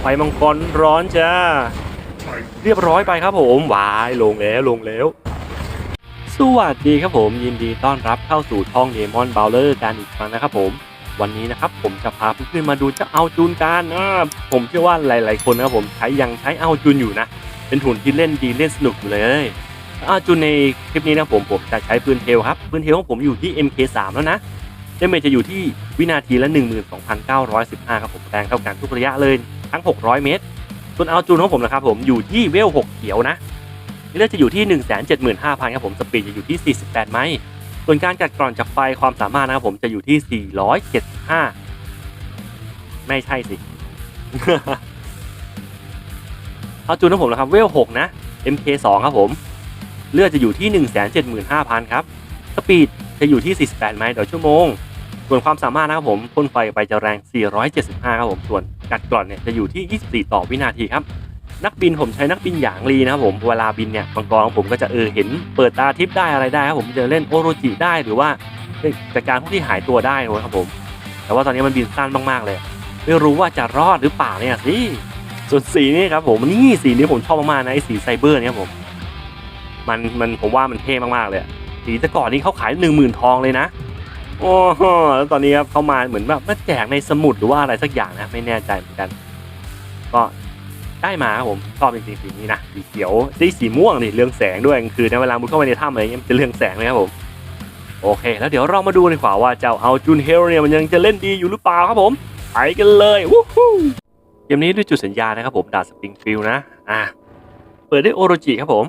ไฟมังกรร้อนจ้า เรียบร้อยไปครับผมวายลงแล้วลงแล้ว สวัสดีครับผมยินดีต้อนรับเข้าสู่ช่องเดมอนบลเลอร์กันอีกครั้งนะครับผมวันนี้นะครับผมจะพาเพื่อนๆมาดูเจ้าเอาจูนกันอ่าผมเชื่อว่าหลาย ๆ คนนะครับผมใช้ยังใช้เอาจูนอยู่นะ เป็นหุ่นที่เล่นดีเล่นสนุกเลยเอาจูนในคลิปนี้นะผมผมจะใช้ปืนเทลครับปืนเทลของผมอยู่ที่ MK3 แล้วนะเดเมจจะอยู่ที่วินาทีละ 12,915 ครับผมแรงเท่ากันทุกระยะเลย ทั้ง 600 เมตร ส่วนเอาจูนของผมนะครับผมอยู่ที่เวล 6 เขียวนะเลือดจะอยู่ที่ 175,000ครับผมสปีดจะอยู่ที่ 48 ไมล์ ส่วนการกัดกร่อนจากไฟความสามารถนะครับผมจะอยู่ที่ 475 ไม่ใช่สิ เอาจูนของผมนะครับเวล 6 นะ MK2 ครับผม เลือดจะอยู่ที่ 175,000 ครับ สปีดจะอยู่ที่ 48 ไมล์ต่อชั่วโมง ส่วนความสามารถนะครับผมพ่นไฟไปจะแรง 475 ครับผม ส่วน กัดกร่อนเนี่ยจะอยู่ที่ 24 ต่อวินาทีครับ นักบินผมใช้นักบินหยางลีนะครับผมเวลาบินเนี่ยมังกองผมก็จะเออเห็นเปิดตาทิพได้อะไรได้ครับผมจะเล่นโอโรจิได้หรือว่าจัดการพวกที่หายตัวได้นะครับผม แต่ว่าตอนนี้มันบินสั้นมากๆเลย ไม่รู้ว่าจะรอดหรือเปล่าเนี่ยสิส่วนสีนี่ครับผมนี่สีนี้ผมชอบมากๆนะไอ้สีไซเบอร์เนี่ยผม มันมันผมว่ามันเท่มากๆเลยสีแต่ก่อนนี้เขาขายหนึ่งหมื่นทองเลยนะ โอ้โหแล้วตอนนี้ครับเขามาเหมือนแบบมาแจกในสมุดหรือว่าอะไรสักอย่างนะไม่แน่ใจเหมือนกัน ก็ได้มาครับผมชอบจริงๆสีนี้นะสีเขียวได้สีม่วงนี่เรืองแสงด้วยคืนนเวลามุดเข้าไปในถ้ำอะไรเงี้ยมันจะเรืองแสงเลยครับผมโอเค แล้วเดี๋ยวเรามาดูกันดีกว่าว่าเจ้าเอาจุนเฮลเนี่ยมันยังจะเล่นดีอยู่หรือเปล่าครับผมไปกันเลยวู้ฮู้เกมนี้ด้วยจุดสัญญานะครับผมดาสปริงฟิลนะอะเปิดด้วยโอโรจิครับผม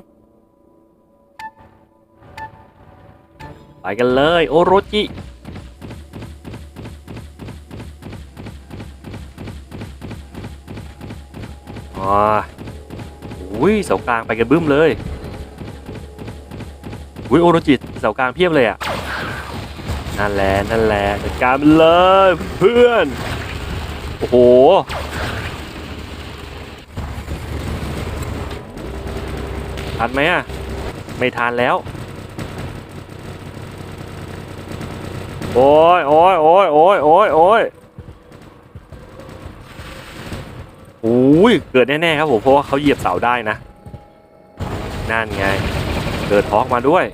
ไปกันเลยโอโรจิ อ๋ออุ้ยเสากลางไปกันบึ้มเลยอุ้ยโอโรจิเสากลางเพียบเลยอะนั่นแหละนั่นแหละจัดการมันเลยเพื่อนโอ้โหทันไหมอะไม่ทันแล้วโอ้ยโอ้ยโอ้ยโอ้ยโอ้ยโอ้ย อ้ยเกิดแน่ๆครับผมเพราะว่าเขาเหยียบเสาได้นะนั่นไง เกิดทอกมาด้วย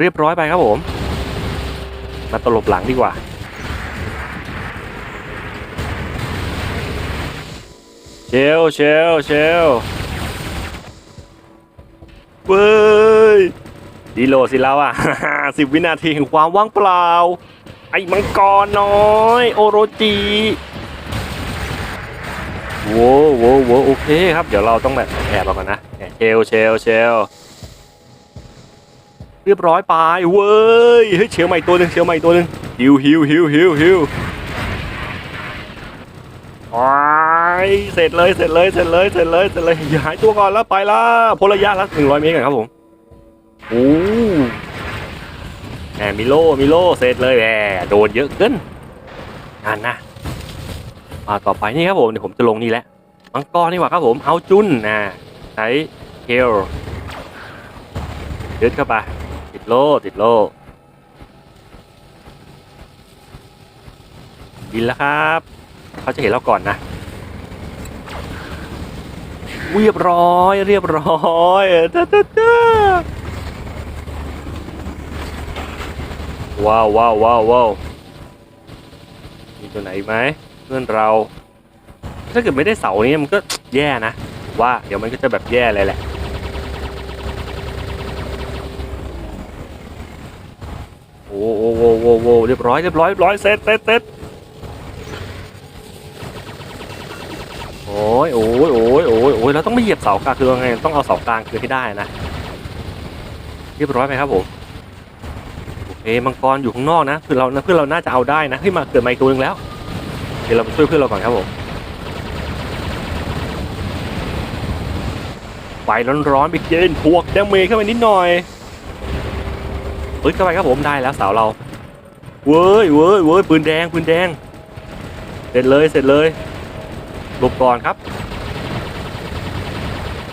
เรียบร้อยไปครับผม มาตลบหลังดีกว่าเชลเชลเชลเว้ย ดีโลสิแล้วอะสิบวินาทีแห่งความว่างเปล่า ไอ้มังกรน้อย โอโรจิโว้โว้โว้โอเคครับ เดี๋ยวเราต้องแบบแอบมาก่อนนะเชลเชลเชลเรียบร้อยไปเว้ยเฮ้ยเชลใหม่ตัวหนึ่งเชลใหม่ตัวหนึ่งฮิวฮิวฮิวฮิวฮิวว้ยเสร็จเลยเสร็จเลยเสร็จเลยเสร็จเลยเสร็จเลยหายตัวก่อนแล้วไปละพลระยะละหนึ่งร้อยเมตรกันครับผม โอ้แหมมิโลมิโลเสร็จเลยแหมโดนเยอะเกินนั่นนะอ่าต่อไปนี่ครับผมเดี๋ยวผมจะลงนี่แหละมังกรนี่หว่าครับผมเอาจุนนะใช้เฮลยึดเข้าไปติดโลติดโลบินแล้วครับ เขาจะเห็นเราก่อนนะเรียบร้อย เรียบร้อยเด้อเด้อเด้อ ว้าวว้าวว้าวว้าวมีตัวไหนไหมเพื่อนเรา ถ้าเกิดไม่ได้เสานี้มันก็แย่นะว่าเดี๋ยวมันก็จะแบบแย่เลยแหละโอ้โหโอ้โหโอ้เรียบร้อยเรียบร้อยเรียบร้อยเสร็จเสร็จเสร็จโอ้ยโอ้ยโอ้ยโอ้ยโอ้ยเราต้องไม่เหยียบเสากลางคืองไงต้องเอาเสากลางคือให้ได้นะ เรียบร้อยไหมครับผม เอ้มังกรอยู่ข้างนอกนะเพื่อนเรานะเพื่อนเราน่าจะเอาได้นะเฮ้ยมาเกิดมาอีกตัวนึงแล้วเดี๋ยวเราไปช่วยเพื่อนเราก่อนครับผมไฟร้อนๆไปเย็นพวกดาเมจเข้าไปนิดหน่อยเฮ้ยเข้าไปครับผมได้แล้วสาวเราเว้ยเว้ยเว้ยปืนแดงปืนแดง เสร็จเลยเสร็จเลยหลบก่อนครับ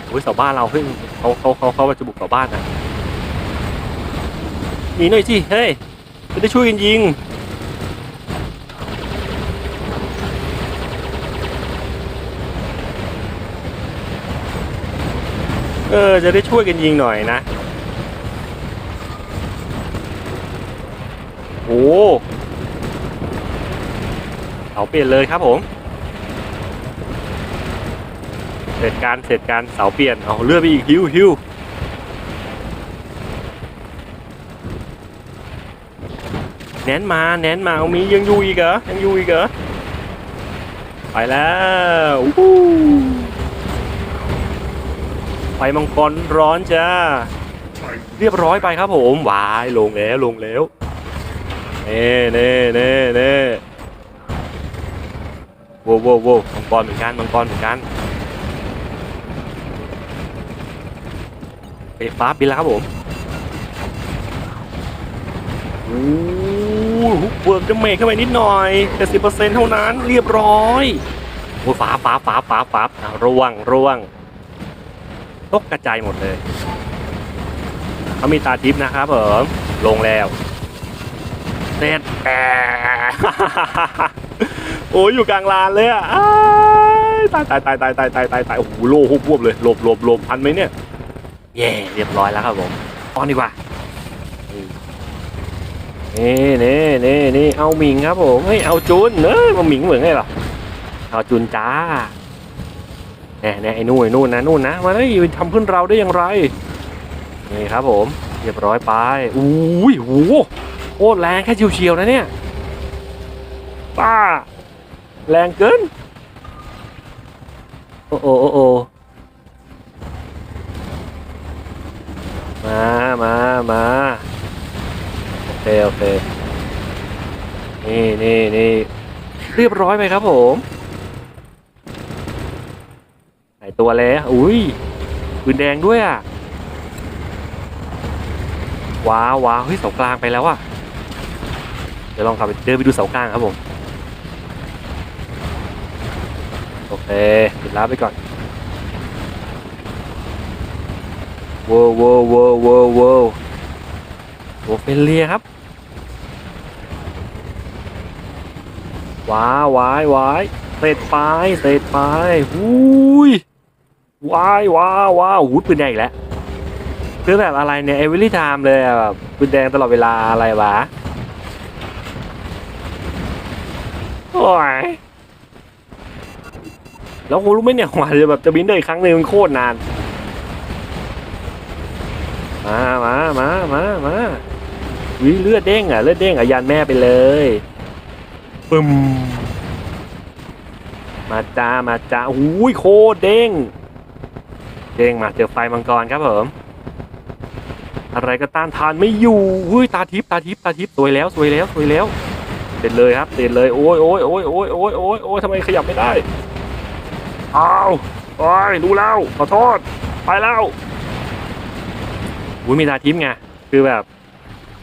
โอ้ยเสาบ้านเราเฮ้ยเขาเขาเขาเขาจะบุกสาบ้านนะ หนีหน่อยสิ เฮ้ยจะได้ช่วยกันยิง เออ จะได้ช่วยกันยิงหน่อยนะ โอ้เสาเปลี่ยนเลยครับผม เสร็จการเสร็จการเสาเปลี่ยน เอาเลื่อนไปอีกฮิวฮิว แนนมาแนนมาเอามียังอยู่อีกเหรอยังอยู่อีกเหรอไปแล้วไฟมังกรร้อนจ้าเรียบร้อยไปครับผมวายลงแล้วลงแล้วเน่เน่เน่เน่โว้วโว้วโว้มังกรเหมือนกันมังกรเหมือนกันไปฟ้าบินแล้วครับผม โอ้ฮุกเวิร์กจะเมกเข้าไปนิดหน่อยแต่สิบเปอร์เซ็นต์เท่านั้นเรียบร้อยโอ้ยฟ้าฟ้าฟ้าฟ้าฟ้าอะร่วงร่วงตกกระจายหมดเลยเขามีตาทิพย์นะครับผมลงแล้วเสร็จแอโอ้ยอยู่กลางลานเลยอะอ้ายตายตายตายตายตายตายตายตายโอ้โหโล่ฮุบวบเลยหลบหลบหลบพันไหมเนี่ยเย่เรียบร้อยแล้วครับผมออนดีกว่า นี่นี่นี่นี่เอาหมิงครับผมเฮ้ยเอาจุนเอ้ยมาหมิงเหมือนไงหรอเอาจุนจ้าแน่แน่ไอ้นู่นไอ้นู่นนะนู่นนะมาเลยทำเพื่อนเราได้อย่างไรนี่ครับผมเรียบร้อยไปอุ้ยโหโคตรแรงแค่เฉียวๆนะเนี่ยป้า แรงเกินโอ้โอ้โอ้โอมามามา เค โอเค นี่นี่นี่เรียบร้อยไปครับผมไหนตัวแล้ว อุ้ยปืนแดงด้วยอะ ว้าวว้าวเฮ้ยเสากลางไปแล้วอะเดี๋ยวลองขับไปเดินไปดูเสากลางครับผม โอเคปิดล้าไปก่อนว้าวว้าวว้าวว้าว โอเฟลเลียครับ ว้าวายวายเสร็จไปเสร็จไปหูยวายวาวว้าวหูปืนใหญ่อีกแล้วคือแบบอะไรเนี่ยเอเวอรี่ไทม์เลยแบบปืนแดงตลอดเวลาอะไรวะโอ้ยแล้วคุณรู้ไหมเนี่ยกว่าจะแบบจะบินได้อีกครั้งหนึ่งมันโคตรนาน มา มา มา มา มา วิเลือดเด้งอะเลือดเด้งอะยันแม่ไปเลยปึ้มมาจ้ามาจ้าอุ้ยโคตรเด้ง เด้งมาเจอไฟมังกรครับผมอะไรก็ต้านทานไม่อยู่เฮ้ยตาทิพย์ตาทิพย์ตาทิพย์สวยแล้วสวยแล้วสวยแล้วเด็ดเลยครับเด็ดเลยโอ้ยโอ้ยโอ้ยโอ้ยโอ้ยโอ้ยโอ้ยทำไมขยับไม่ได้อ้าวโอ้ยรู้แล้วขอโทษไปแล้วอุ้ยมีตาทิพย์ไงคือแบบ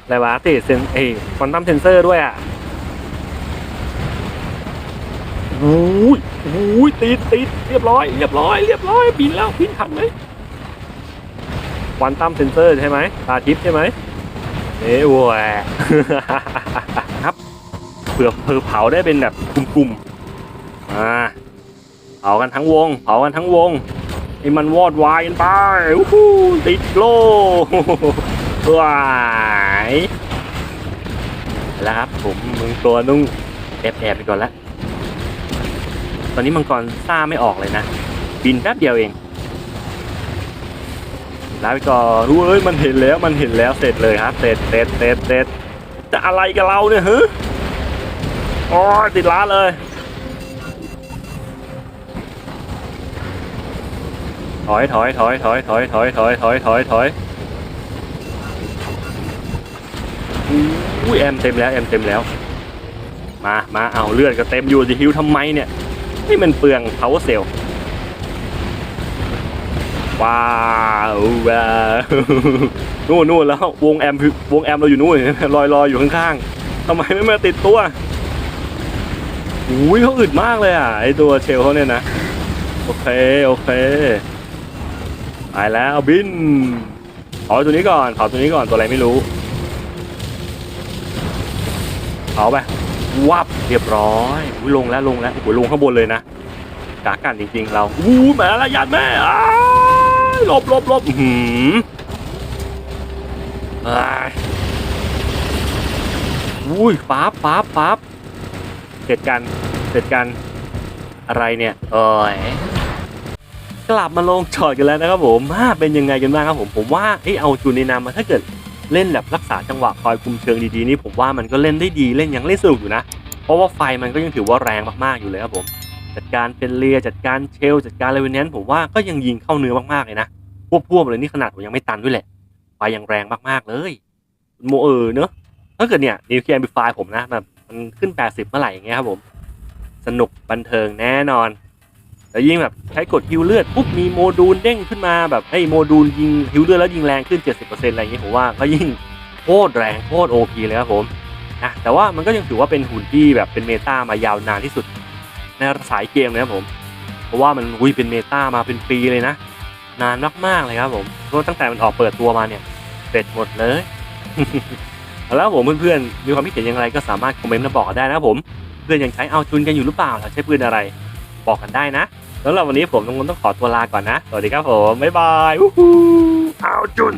อะไรวะติดเซนเอ้ควอนตัมเซนเซอร์ด้วยอะโอ้ยโอ้ยติดติดเรียบร้อย เรียบร้อย เรียบร้อย บินแล้วบินทันไหมควอนตัมเซนเซอร์ใช่ไหมตาทิพย์ใช่ไหมเอ้โว้ยครับเผื่อเผื่อเผาได้เป็นแบบกลุ่มๆมาเผากันทั้งวง เผากันทั้งวงให้มันวอดวายกันไปอู้หูติดโล ว้ายแล้วครับผมมึงตัวนุ่งแอบแอบไปก่อนละตอนนี้มังกรซ่าไม่ออกเลยนะ บินแป๊บเดียวเองลาไปก่อนรู้เอ้ยมันเห็นแล้วมันเห็นแล้วเสร็จเลยครับ เสร็จเสร็จเสร็จเสร็จจะอะไรกับเราเนี่ยฮึอ๋อติดล้าเลยถอยถอยถอยถอยถอยถอยถอยถอยถอยถอย อุ้ยแอมเต็มแล้วแอมเต็มแล้ว มามาเอาเลือดก็เต็มอยู่จะฮิวทำไมเนี่ยนี่มันเปลือง power cell ว้าวว้าวนู่นนู่นแล้ววงแอมวงแอมเราอยู่นู่นลอยลอยอยู่ข้างๆทำไมไม่มาติดตัวอุ้ยเขาอึดมากเลยอะไอตัวเชลเขาเนี่ยนะโอเคโอเคไปแล้วบินเผาตัวนี้ก่อนเผาตัวนี้ก่อนตัวอะไรไม่รู้ เขาไปวับเรียบร้อยอยลงแล้วลงแล้วโอ้โหลงข้างบนเลยนะกากันจริงๆ เราอู้แหมาละยันแม่หลบหลบหลบหืมอ่าอุ้ยฟ้าบฟ้าบฟ้าบเสร็จกันเสร็จกันอะไรเนี่ยเอ้ยกลับมาลงจอดกันแล้วนะครับผมอ่าเป็นยังไงกันบ้างครับผมผมว่าเอ้ยเอาจูนในนามมาถ้าเกิด เล่นแบบรักษาจังหวะคอยคุมเชิงดีๆนี่ผมว่ามันก็เล่นได้ดีเล่นยังเล่นสนุกอยู่นะ เพราะว่าไฟมันก็ยังถือว่าแรงมากๆอยู่เลยครับผม จัดการเป็นเลียจัดการเชล จัดการเลเวนแนนผมว่าก็ยังยิงเข้าเนื้อมากๆเลยนะควบพวบเลยนี่ขนาดผมยังไม่ตันด้วยแหละไฟยังแรงมากๆเลยโมเออเนอะถ้าเกิดเนี่ยนิวเคลียร์บิไฟผมนะแบบมันขึ้น 80 เมื่อไหร่อย่างเงี้ยครับผม สนุกบันเทิงแน่นอน แล้วยิ่งแบบใช้กดฮิวเลือดปุ๊บมีโมดูลเด้งขึ้นมาแบบไอ้โมดูลยิงฮิวเลือดแล้วยิงแรงขึ้น 70%อะไรอย่างเงี้ยผมว่าก็ยิ่งโคตรแรงโคตรโอพีเลยครับผมนะแต่ว่ามันก็ยังถือว่าเป็นหุ่นที่แบบเป็นเมตามายาวนานที่สุดในสายเกมเลยครับผม เพราะว่ามันอุ้ยเป็นเมตามาเป็นปีเลยนะ นานมากๆเลยครับผมเพราะตั้งแต่มันออกเปิดตัวมาเนี่ยเสร็จหมดเลยแล้วผมเพื่อนๆมีความคิดเห็นอย่างไรก็สามารถคอมเมนต์มาบอกได้นะครับผม เพื่อนยังใช้เอาจุนกันอยู่หรือเปล่าหรือใช้ปืนอะไร บอกกันได้นะ สำหรับวันนี้ผมต้องต้องขอตัวลาก่อนนะ สวัสดีครับผม บ๊ายบายอู้หู้เอาจุน